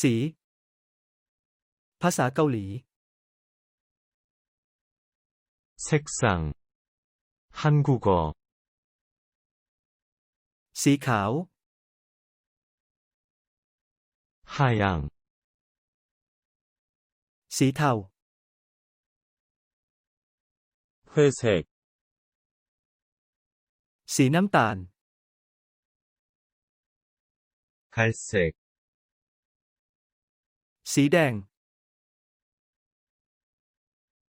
สี ภาษาเกาหลี 색상, 한국어, สีขาว 하양, สีเทา 회색, สีน้ำตาล 갈색, สีแดง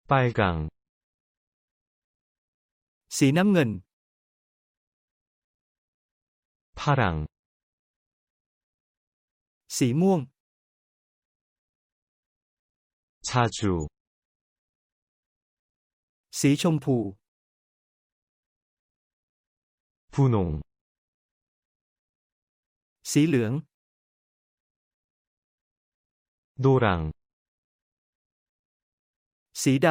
ไปกัง สีน้ำเงิน พารัง สีม่วง ชาจู สีชมพู พูนง สีเหลือง 노랑, สีด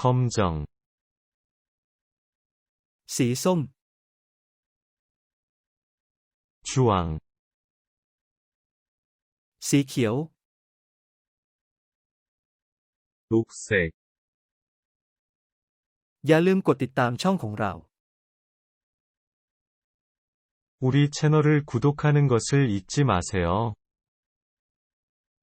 검정, ำ สีส้ม 주황, สีเขียว 녹색, อย่าลืมกดติดตามช่องของเรา 우리 채널을 구독하는 것을 잊지 마세요.